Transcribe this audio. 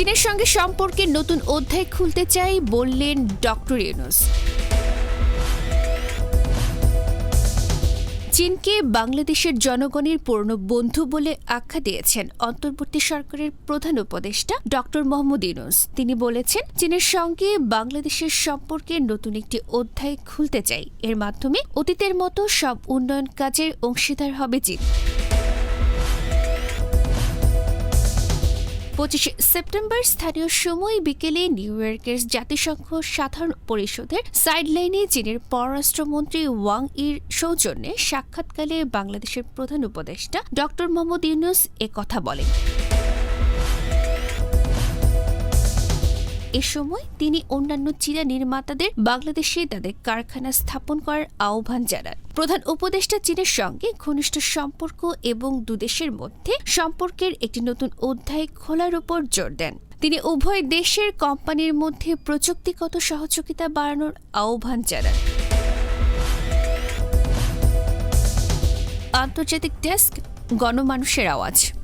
চীনের সঙ্গে সম্পর্কে নতুন অধ্যায় খুলতে চাই, বললেন ডক্টর ইউনুস। চীনকে বাংলাদেশের জনগণের পূর্ণ বন্ধু বলে আখ্যা দিয়েছেন অন্তর্বর্তী সরকারের প্রধান উপদেষ্টা ডক্টর মোহাম্মদ ইউনুস। তিনি বলেছেন, চীনের সঙ্গে বাংলাদেশের সম্পর্কে নতুন একটি অধ্যায় খুলতে চাই। এর মাধ্যমে অতীতের মতো সব উন্নয়ন কাজের অংশীদার হবে চীন। পঁচিশে সেপ্টেম্বর স্থানীয় সময় বিকেলে নিউ ইয়র্কের জাতিসংঘ সাধারণ পরিষদের সাইডলাইনে চীনের পররাষ্ট্রমন্ত্রী ওয়াং ইর সৌজন্যে সাক্ষাৎকালে বাংলাদেশের প্রধান উপদেষ্টা ডক্টর মোহাম্মদ ইউনুস কথা বলেন। এ সময় তিনি অন্যান্য চীনা নির্মাতাদের, বাংলাদেশে তাদের কারখানা স্থাপন করার আহ্বান জানান। প্রধান উপদেষ্টা চীনের সঙ্গে ঘনিষ্ঠ সম্পর্ক এবং দুদেশের মধ্যে সম্পর্কের একটি নতুন অধ্যায় খোলার উপর জোর দেন। তিনি উভয় দেশের কোম্পানির মধ্যে প্রযুক্তিগত সহযোগিতা বাড়ানোর আহ্বান জানান। আন্তর্জাতিক ডেস্ক, গণমানুষের আওয়াজ।